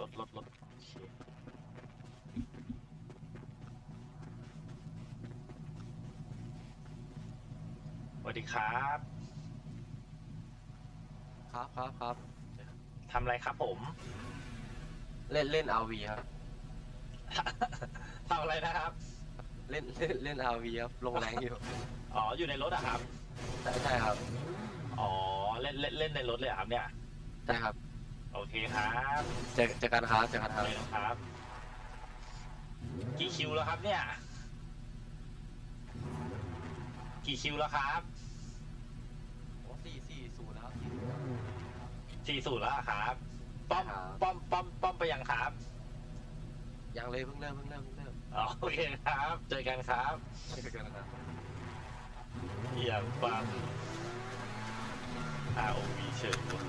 รถรถรถโอเคสวัสดีครับครับครับครับทำอะไรครับผม เล่นเล่นอาวีครับทำอะไรนะครับ เล่นเล่นเล่นอาวีครับลงแรงอยู่ อ๋อ อยู่ในรถอะครับ ใช่ใช่ครับ อ๋อ เล่นเล่นเล่นในรถเลยเหรอครับเนี่ย ใช่ครับ โอเคครับเจอเจอกันครับเจอกันครับเลยนะครับกี่คิวแล้วครับเนี่ย กี่คิวแล้วครับโอ้สี่สี่ศูนย์นะครับสี่สูตรแล้วอะครับ ป้อมครับ ป้อมป้อมป้อมไปยังครับยังเลยเพิ่งเริ่มเพิ่งเริ่มเพิ่งเริ่มอ๋อโอเคครับ เจอกันครับเจอกันนะครับเยี่ยมปัง ROV เฉยว่ะ